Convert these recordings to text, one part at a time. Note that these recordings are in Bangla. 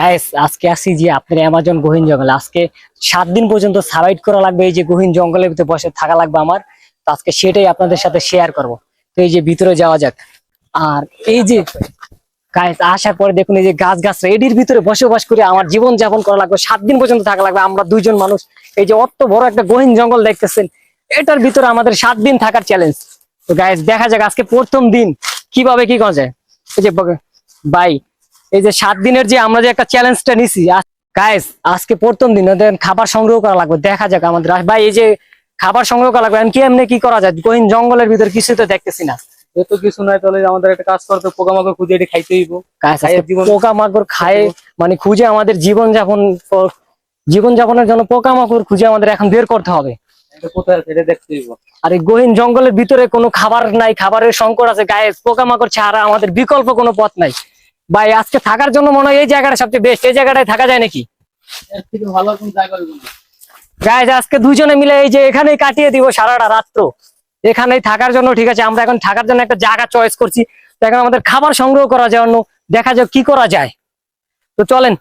গাইস আজকে আসি যে আপনার অ্যামাজন গহীন জঙ্গল। আজকে সাত দিন পর্যন্ত সার্ভাইভ করা লাগবে এই যে গহীন জঙ্গলের ভিতরে বসে থাকা লাগবে আমার। তো আজকে সেটাই আপনাদের সাথে শেয়ার করব। তো এই যে ভিতরে যাওয়া যাক। আর এই যে গাইস আসার পরে দেখুন এই যে গাছ গাছ এটির ভিতরে বসবাস করে আমার জীবন যাপন করা লাগবে। সাত দিন পর্যন্ত থাকা লাগবে। আমরা দুইজন মানুষ। এই যে অত বড় একটা গহীন জঙ্গল দেখতেছেন। এটার ভিতরে আমাদের সাত দিন থাকার চ্যালেঞ্জ তো গাইস দেখা যাক আজকে প্রথম দিন কীভাবে কি করা যায়। এই যে, ভাই এই যে সাত দিনের যে আমরা যে একটা চ্যালেঞ্জটা নিছি গাইস আজকে প্রথম দিন ওদের খাবার সংগ্রহ করা লাগবে দেখা যাক আমাদের ভাই এই যে খাবার সংগ্রহ করা লাগবে কি এমনি কি করা যায়? গহীন জঙ্গলের ভিতর কিছু তো দেখতেছি না। কিছু নাই তাহলে আমাদের একটা কাজ করতে পোকামাকড় খুঁজে এটি খাইতে হইব। গাছ খাইয়ে জীবন- পোকা মাকড় খায় মানে খুঁজে আমাদের জীবন যাপন জীবন যাপনের জন্য পোকা মাকড় খুঁজে আমাদের এখন বের করতে হবে। আর এই গহীন জঙ্গলের ভিতরে কোনো খাবার নাই খাবারের সংকট আছে গায়ে পোকামাকড় ছাড়া আমাদের বিকল্প কোনো পথ নাই। ভাই আজকে থাকার জন্য মনে হয় এই জায়গাটা সবচেয়ে বেস্ট এই জায়গাটায় থাকা যায় নাকি? গাইজ আজকে দুজনে মিলে এই যে এখানেই কাটিয়ে দিব সারাটা রাত্র। এখানেই থাকার জন্য ঠিক আছে আমরা এখন থাকার জন্য একটা জায়গা চয়েস করছি। তো এখন আমাদের খাবার সংগ্রহ করা জন্য দেখা যাক কি করা যায়। তো চলেন।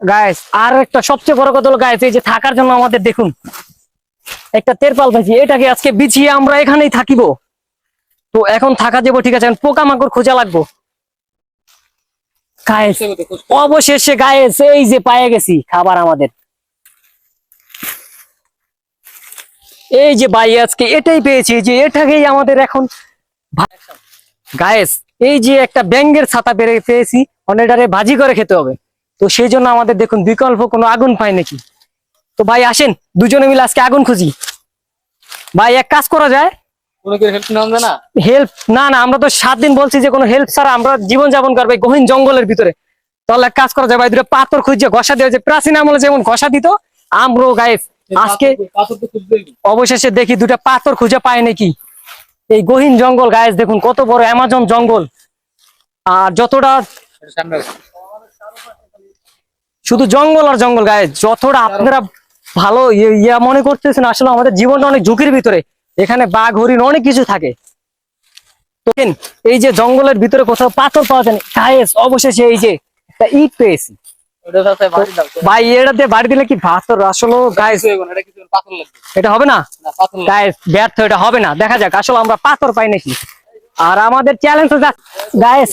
গাইস আর একটা সবচেয়ে বড় কথা হলো গাইস এই যে থাকার জন্য আমাদের দেখুন। একটা তেরপাল পাইছি এটাকে আজকে বিছিয়ে আমরা এখানেই থাকিব। তো এখন থাকা যাব ঠিক আছে পোকামাকড় খোঁজা লাগবো। অবশেষে গাইস এই যে পায়ে গেছি খাবার আমাদের। এই যে ভাই আজকে এটাই পেয়েছি যে এটাকেই আমাদের এখন গায়েস এই যে একটা ব্যাঙ্গের ছাতা পেরে পেয়েছি অনেকটারে ভাজি করে খেতে হবে। তো সেই জন্য আমাদের দেখুন বিকল্প কোনো আগুন পায় নাকি? তো ভাই আসেন দুজনে মিলে আজকে আগুন খুঁজি। ভাই এক কাজ করা যায়। হেল্প না? না না আমরা তো সাত দিন বলছি যে কোনো হেল্প ছাড়া আমরা জীবন যাপন করব গহীন জঙ্গলের ভিতরে। তাহলে এক কাজ করা যায় ভাই দুটো পাথর খুঁজছে ঘষা দেওয়া যে প্রাচীন আমলে যেমন ঘষা দিত আমরাও গায়েস আজকে পাথর- পাথর তো খুঁজতে হইব অবশেষে দেখি দুটা পাথর খুঁজে পায় নাকি। এই গহীন জঙ্গল গায়েস দেখুন কত বড় অ্যামাজন জঙ্গল। আর যতটা। শুধু জঙ্গল আর জঙ্গল গায়ে যতটা আপনারা ভালো ইয়ে- ইয়া মনে করতেছেন আসলে আমাদের জীবনটা অনেক ঝুঁকির ভিতরে। এখানে বাঘ হরিণ অনেক কিছু থাকে। তো এই যে জঙ্গলের ভিতরে কোথাও পাথর পাওয়া যায় গায়েস অবশেষে এই যে একটা ইট পেয়েছি। ভাই এটাতে বাড়ি দিলে কি পাথর? আসলে গায়েস এটা এটা হবে না? গায়েস ব্যর্থ এটা হবে না। দেখা যাক আসলে আমরা পাথর পাই নাকি। আর আমাদের চ্যালেঞ্জ গায়েস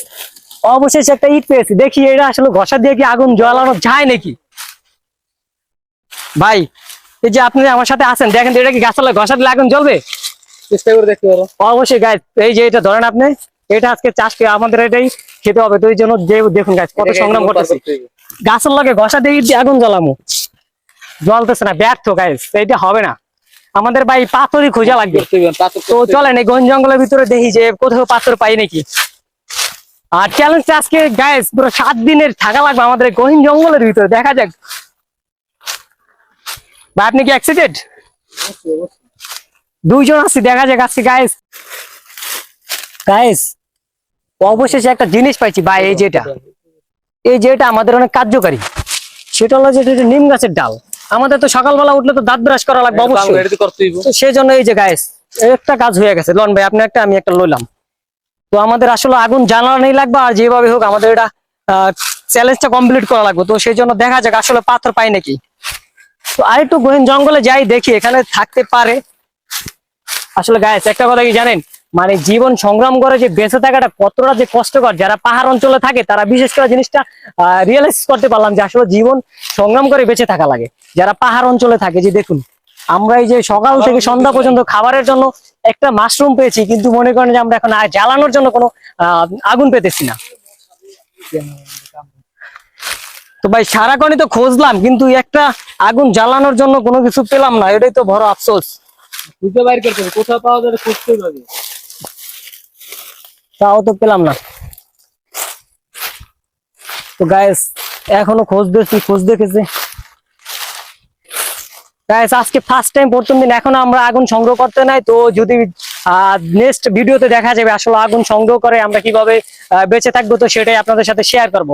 অবশেষে একটা ইট পেয়েছি। দেখি এটা আসলে ঘষা দিয়ে কি আগুন জ্বালানো যায় নাকি? ভাই এই যে আপনি আমার সাথে আছেন দেখেন এটা কি গাছতলায় ঘষা দিলে আগুন জ্বলবে? চেষ্টা করে দেখতে পারো। অবশ্যই গাছ এই যে এটা ধরেন আপনি এটা আজকে চাষ করে আমাদের এটাই খেতে হবে তো এই জন্য যে দেখুন গাছ কত সংগ্রাম করতেছি। গাছের লগে ঘষা দিয়ে আগুন জ্বালামু জ্বলতেছে না ব্যর্থ গাছ এইটা হবে না। আমাদের ভাই পাথরই খোঁজা লাগবে। তো। চলেন এই গঞ্জ জঙ্গলের ভিতরে দেখি যে কোথাও পাথর পাই নাকি। আর চ্যালেঞ্জটা আজকে গায়েস পুরো সাত দিনের থাকা লাগবে আমাদের গহীন জঙ্গলের ভিতরে দেখা যাক। ভাই আপনি কি অবশ্যই। দুইজন আছি দেখা যাক আজকে গায়েস গায়েস অবশেষে একটা জিনিস পাইছি ভাই এই যেটা। এই যেটা আমাদের অনেক কার্যকারী। সেটা হলো যেটা নিম গাছের ডাল। আমাদের তো সকালবেলা উঠলে তো দাঁত ব্রাশ করা লাগবে অবশ্যই। সেই জন্য এই যে গায়েস একটা কাজ হয়ে গেছে। লন ভাই আপনি একটা আমি একটা লইলাম। তো আমাদের আসলে আগুন জ্বালানোই লাগবে আর যেভাবে হোক আমাদের এটা চ্যালেঞ্জটা কমপ্লিট করা লাগবে। তো সেই জন্য দেখা যাক আসলে পাথর পাই নাকি। তো আরেকটু গহীন জঙ্গলে যাই, দেখি এখানে থাকতে পারে। আসলে গায়েস একটা কথা কি জানেন? মানে জীবন সংগ্রাম করে যে বেঁচে থাকাটা কতটা যে কষ্টকর, যারা পাহাড় অঞ্চলে থাকে, তারা বিশেষ করে জিনিসটা রিয়েলাইজ করতে পারলাম যে আসলে জীবন সংগ্রাম করে বেঁচে থাকা লাগে। যারা পাহাড় অঞ্চলে থাকে, যে দেখুন, আমরা এই যে সকাল থেকে সন্ধ্যা পর্যন্ত খাবারের জন্য একটা মাশরুম পেয়েছি, কিন্তু মনে করেন যে আমরা এখন জ্বালানোর জন্য কোনো আগুন পেতেছি না। তো ভাই সারাক্ষণই তো খুঁজলাম কিন্তু একটা আগুন জ্বালানোর জন্য কোনো কিছু পেলাম না এটাই তো বড় আফসোস। খুঁজে বাইর করতে হবে কোথাও পাওয়া যাবে খুঁজতে হবে। তাও তো পেলাম না। তো গায়েস এখনও খোঁজ দেখছি খোঁজ দেখেছি। গায়েস আজকে ফার্স্ট টাইম প্রথম দিন এখনও আমরা আগুন সংগ্রহ করতে নাই তো যদি নেক্সট ভিডিওতে দেখা যাবে আসলে আগুন সংগ্রহ করে আমরা কীভাবে বেঁচে থাকব তো সেটাই আপনাদের সাথে শেয়ার করব।